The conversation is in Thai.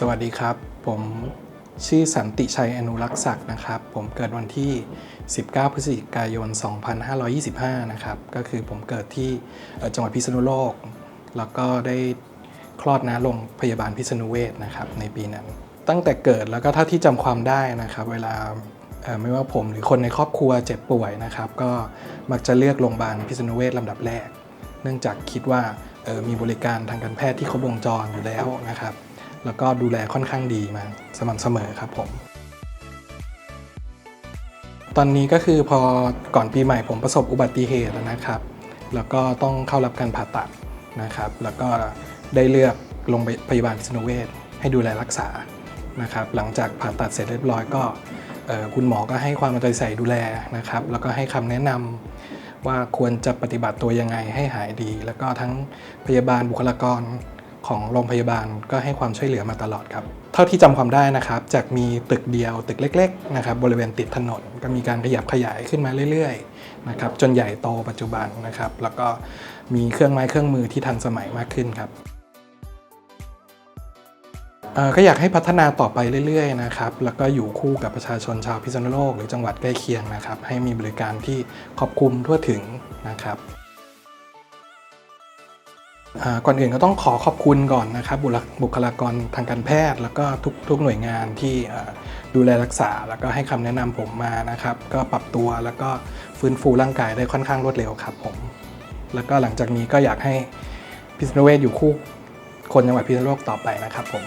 สวัสดีครับ ผมชื่อสันติชัยอนุรักษ์ศักดิ์นะครับ ผมเกิดวันที่ 19 พฤศจิกายน 2525 นะครับ ก็คือผมเกิดที่จังหวัดพิษณุโลก แล้วก็ได้คลอดนะโรงพยาบาลพิษณุเวชนะครับในปีนั้น ตั้งแต่เกิดแล้วก็เท่าที่จำความได้นะครับ เวลาไม่ว่าผมหรือคนในครอบครัวเจ็บป่วยนะครับ ก็มักจะเลือกโรงพยาบาลพิษณุเวชลำดับแรก เนื่องจากคิดว่ามีบริการทางการแพทย์ที่ครบวงจรอยู่แล้วนะครับ แล้วก็ดูแลค่อนข้างดีมาสม่ำเสมอครับผม ตอนนี้ก็คือพอก่อนปีใหม่ผมประสบอุบัติเหตุนะครับ แล้วก็ต้องเข้ารับการผ่าตัดนะครับ แล้วก็ได้เลือกโรงพยาบาลพิษณุเวชให้ดูแลรักษานะครับ หลังจากผ่าตัดเสร็จเรียบร้อยก็คุณหมอก็ให้ความเอาใจใส่ดูแลนะครับ แล้วก็ให้คำแนะนำว่าควรจะปฏิบัติตัวยังไงให้หายดี แล้วก็ทั้งพยาบาลบุคลากร ของโรงพยาบาลก็ให้ความช่วยเหลือมาตลอดครับเท่าที่จำความได้นะครับ จากมีตึกเดียวตึกเล็กๆนะครับบริเวณติดถนนก็มีการขยับขยายขึ้นมาเรื่อยๆนะครับจนใหญ่โตปัจจุบันนะครับ แล้วก็มีเครื่องไม้เครื่องมือที่ทันสมัยมากขึ้นครับก็อยากให้พัฒนาต่อไปเรื่อยๆนะครับ แล้วก็อยู่คู่กับประชาชนชาวพิษณุโลกหรือจังหวัดใกล้เคียงนะครับ ให้มีบริการที่ครอบคลุมทั่วถึงนะครับ ก่อนอื่นก็ต้องขอขอบคุณก่อนนะครับบุคลากรทางการแพทย์ แล้วก็ทุกทุกหน่วยงานที่ดูแลรักษา แล้วก็ให้คำแนะนำผมมานะครับ ก็ปรับตัวแล้วก็ฟื้นฟูร่างกายได้ค่อนข้างรวดเร็วครับผม แล้วก็หลังจากนี้ก็อยากให้พิษณุเวศอยู่คู่คนจังหวัดพิษณุโลกต่อไปนะครับผม